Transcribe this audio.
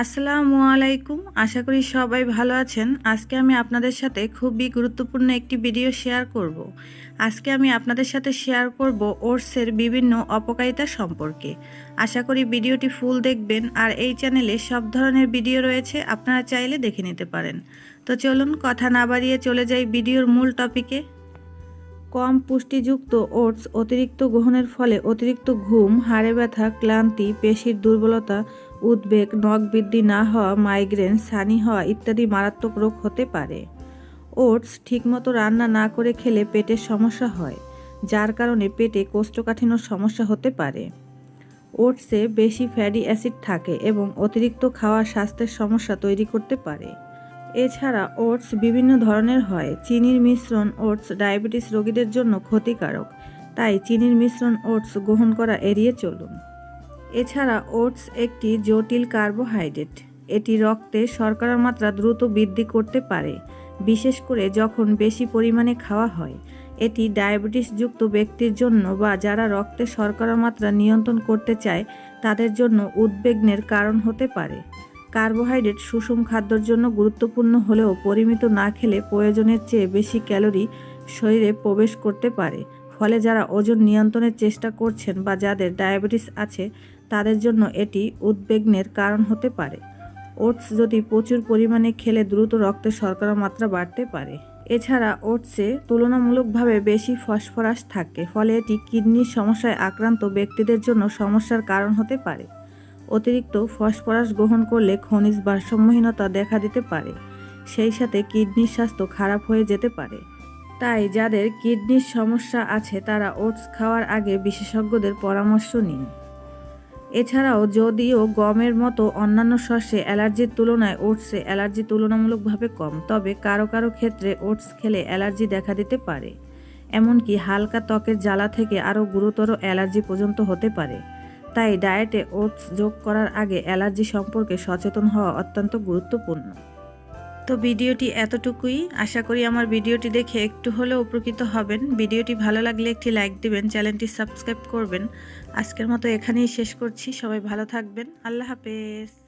আসসালামু আলাইকুম। আশা করি সবাই ভালো আছেন। আজকে আমি আপনাদের সাথে খুবই গুরুত্বপূর্ণ একটি ভিডিও শেয়ার করব। আজকে আমি আপনাদের সাথে শেয়ার করব ওটসের বিভিন্ন অপকারিতা সম্পর্কে। আশা করি ভিডিওটি ফুল দেখবেন আর এই চ্যানেলে সব ধরনের ভিডিও রয়েছে আপনারা চাইলে দেখে নিতে পারেন। তো চলুন কথা না বাড়িয়ে চলে যাই ভিডিওর মূল টপিকে। কম পুষ্টিযুক্ত ওটস অতিরিক্ত গ্রহণের ফলে অতিরিক্ত ঘুম, হাড়ে ব্যথা, ক্লান্তি, পেশির দুর্বলতা, উদ্বেগ, নখ বৃদ্ধি না হওয়া, মাইগ্রেন, সানি হওয়া ইত্যাদি মারাত্মক রোগ হতে পারে। ওটস ঠিকমতো রান্না না করে খেলে পেটের সমস্যা হয়, যার কারণে পেটে কোষ্ঠকাঠিন্য সমস্যা হতে পারে। ওটসে বেশি ফ্যাটি অ্যাসিড থাকে এবং অতিরিক্ত খাওয়া স্বাস্থ্যের সমস্যা তৈরি করতে পারে। এছাড়া ওটস বিভিন্ন ধরনের হয়। চিনির মিশ্রণ ওটস ডায়াবেটিস রোগীদের জন্য ক্ষতিকারক। তাই চিনির মিশ্রণ ওটস গ্রহণ করা এড়িয়ে চলুন। এছাড়া ওটস একটি জটিল কার্বোহাইড্রেট। এটি রক্তে শর্করার মাত্রা দ্রুত বৃদ্ধি করতে পারে, বিশেষ করে যখন বেশি পরিমাণে খাওয়া হয়। এটি ডায়াবেটিসযুক্ত ব্যক্তির জন্য বা যারা রক্তে শর্করার মাত্রা নিয়ন্ত্রণ করতে চায়, তাদের জন্য উদ্বেগের কারণ হতে পারে। কার্বোহাইড্রেট সুষম খাদ্যর জন্য গুরুত্বপূর্ণ হলেও পরিমিত না খেলে প্রয়োজনের চেয়ে বেশি ক্যালোরি শরীরে প্রবেশ করতে পারে। ফলে যারা ওজন নিয়ন্ত্রণের চেষ্টা করছেন বা যাদের ডায়াবেটিস আছে, তাদের জন্য এটি উদ্বেগের কারণ হতে পারে। ওটস যদি প্রচুর পরিমাণে খেলে দ্রুত রক্তে শর্করা মাত্রা বাড়তে পারে। এছাড়া ওটসে তুলনামূলকভাবে বেশি ফসফরাস থাকে, ফলে এটি কিডনির সমস্যায় আক্রান্ত ব্যক্তিদের জন্য সমস্যার কারণ হতে পারে। অতিরিক্ত ফসফরাস গ্রহণ করলে খনিজ ভারসাম্যহীনতা দেখা দিতে পারে। সেই সাথে কিডনির স্বাস্থ্য খারাপ হয়ে যেতে পারে। তাই যাদের কিডনির সমস্যা আছে, তারা ওটস খাওয়ার আগে বিশেষজ্ঞদের পরামর্শ নিন। এছাড়াও যদিও গমের মতো অন্যান্য শস্যে অ্যালার্জির তুলনায় ওটসে অ্যালার্জি তুলনামূলকভাবে কম, তবে কারও কারও ক্ষেত্রে ওটস খেলে অ্যালার্জি দেখা দিতে পারে। এমনকি হালকা ত্বকের জ্বালা থেকে আরও গুরুতর অ্যালার্জি পর্যন্ত হতে পারে। তাই ডায়েটে ওটস যোগ করার আগে অ্যালার্জি সম্পর্কে সচেতন হওয়া অত্যন্ত গুরুত্বপূর্ণ। তো ভিডিওটি এতটুকুই। আশা করি আমার ভিডিওটি দেখে একটু হলেও উপকৃত হবেন। ভিডিওটি ভালো লাগলে একটি লাইক দিবেন, চ্যানেলটি সাবস্ক্রাইব করবেন। আজকের মতো এখানেই শেষ করছি। সবাই ভালো থাকবেন। আল্লাহ হাফেজ।